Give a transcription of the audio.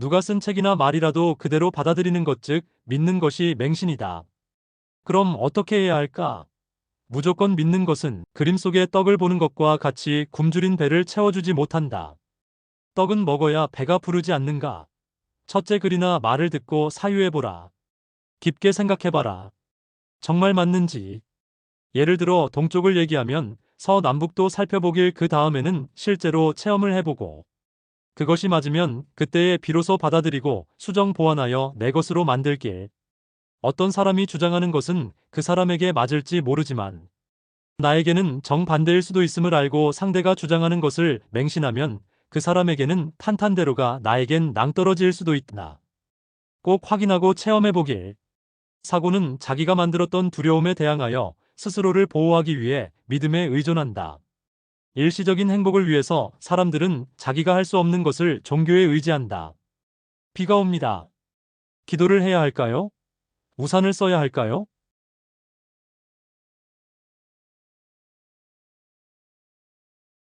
누가 쓴 책이나 말이라도 그대로 받아들이는 것즉 믿는 것이 맹신이다. 그럼 어떻게 해야 할까? 무조건 믿는 것은 그림 속의 떡을 보는 것과 같이 굶주린 배를 채워주지 못한다. 떡은 먹어야 배가 부르지 않는가? 첫째 글이나 말을 듣고 사유해보라. 깊게 생각해봐라. 정말 맞는지. 예를 들어 동쪽을 얘기하면 서남북도 살펴보길 그 다음에는 실제로 체험을 해보고 그것이 맞으면 그때에 비로소 받아들이고 수정 보완하여 내 것으로 만들길. 어떤 사람이 주장하는 것은 그 사람에게 맞을지 모르지만 나에게는 정반대일 수도 있음을 알고 상대가 주장하는 것을 맹신하면 그 사람에게는 탄탄대로가 나에겐 낭떠러질 수도 있다. 꼭 확인하고 체험해보길. 사고는 자기가 만들었던 두려움에 대항하여 스스로를 보호하기 위해 믿음에 의존한다. 일시적인 행복을 위해서 사람들은 자기가 할 수 없는 것을 종교에 의지한다. 비가 옵니다. 기도를 해야 할까요? 우산을 써야 할까요?